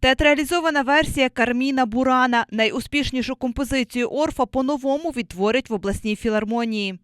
Театралізована версія Карміна Бурана. Найуспішнішу композицію Орфа по-новому відтворять в обласній філармонії.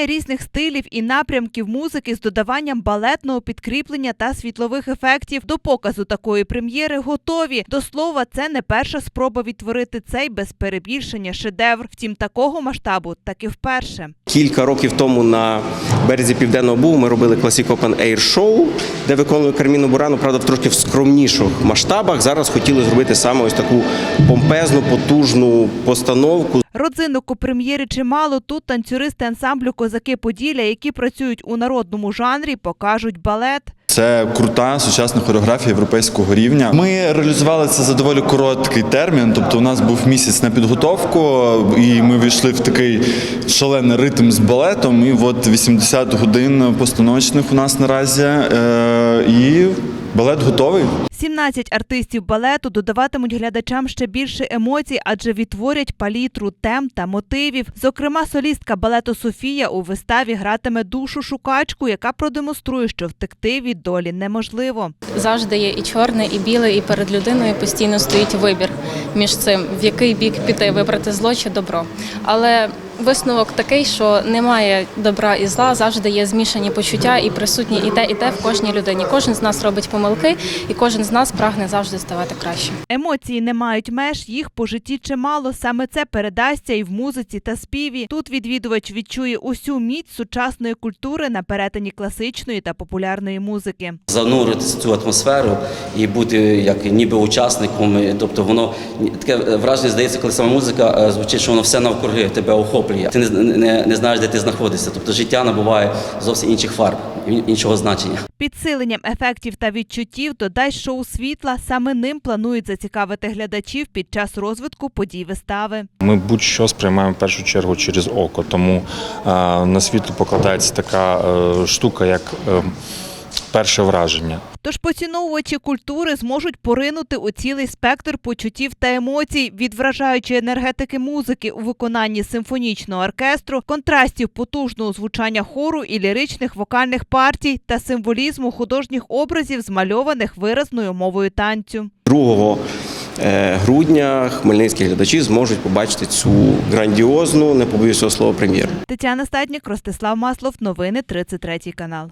Поєднання різних стилів і напрямків музики з додаванням балетного підкріплення та світлових ефектів до показу такої прем'єри готові. До слова, це не перша спроба відтворити цей без перебільшення шедевр. Втім, такого масштабу таки вперше. Кілька років тому на березі Південного Бугу ми робили Classic Open Air Show, де виконували Карміну Бурану, правда, в трошки в скромніших масштабах. Зараз хотіли зробити саме ось таку помпезну, потужну постановку. Родзинок у прем'єри чимало. Тут танцюристи ансамблю Козаки Поділля, які працюють у народному жанрі, покажуть балет. Це крута сучасна хореографія європейського рівня. Ми реалізували це за доволі короткий термін. Тобто, у нас був місяць на підготовку, і ми війшли в такий шалений ритм з балетом. І от 80 годин постановочних у нас наразі. Е, і балет готовий. 17 артистів балету додаватимуть глядачам ще більше емоцій, адже відтворять палітру тем та мотивів. Зокрема, солістка балету Софія у виставі гратиме душу шукачку, яка продемонструє, що втекти від долі неможливо. Завжди є і чорне, і біле, і перед людиною постійно стоїть вибір між цим, в який бік піти, вибрати зло чи добро. Але висновок такий, що немає добра і зла, завжди є змішані почуття і присутні і те, і те в кожній людині. Кожен з нас робить помилки, і кожен з нас прагне завжди ставати краще. Емоції не мають меж, їх по житті чимало. Саме це передасться і в музиці та співі. Тут відвідувач відчує усю міць сучасної культури на перетині класичної та популярної музики. зануритися в цю атмосферу і бути як ніби учасником. Тобто воно таке враження здається, коли сама музика е, звучить, що воно все навкруги тебе охоплює. Ти не, не, не знаєш, де ти знаходишся. Тобто життя набуває зовсім інших фарб, іншого значення. Підсиленням ефектів та відчуттів додасть шоу світла. Саме ним планують зацікавити глядачів під час розвитку подій вистави. Ми будь-що сприймаємо в першу чергу через око, тому на світло покладається така е, штука, як е, перше враження. Тож поціновувачі культури зможуть поринути у цілий спектр почуттів та емоцій від вражаючої енергетики музики у виконанні симфонічного оркестру, контрастів потужного звучання хору і ліричних вокальних партій та символізму художніх образів, змальованих виразною мовою танцю. 2 е, грудня хмельницькі глядачі зможуть побачити цю грандіозну, не побоюся цього слова, прем'єру. Тетяна Стаднік, Ростислав Маслов. Новини 33 канал.